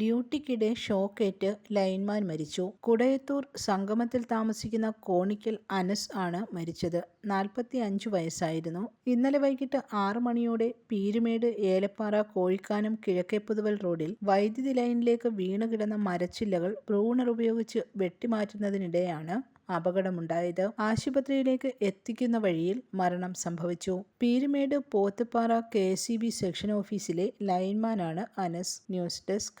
ഡ്യൂട്ടിക്കിടെ ഷോക്കേറ്റ് ലൈൻമാൻ മരിച്ചു. കുടയത്തൂർ സംഗമത്തിൽ താമസിക്കുന്ന കോണിക്കൽ അനസ് ആണ് മരിച്ചത്. നാൽപ്പത്തി അഞ്ച് വയസ്സായിരുന്നു. ഇന്നലെ വൈകിട്ട് ആറ് മണിയോടെ പീരുമേട് ഏലപ്പാറ കോഴിക്കാനം കിഴക്കേപ്പുതുവൽ റോഡിൽ വൈദ്യുതി ലൈനിലേക്ക് വീണുകിടന്ന മരച്ചില്ലകൾ ബ്രൂണർ ഉപയോഗിച്ച് വെട്ടിമാറ്റുന്നതിനിടെയാണ് അപകടമുണ്ടായത്. ആശുപത്രിയിലേക്ക് എത്തിക്കുന്ന വഴിയിൽ മരണം സംഭവിച്ചു. പീരുമേട് പോത്തുപാറ കെ സെക്ഷൻ ഓഫീസിലെ ലൈൻമാനാണ് Anas. News desk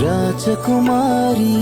Rajakumari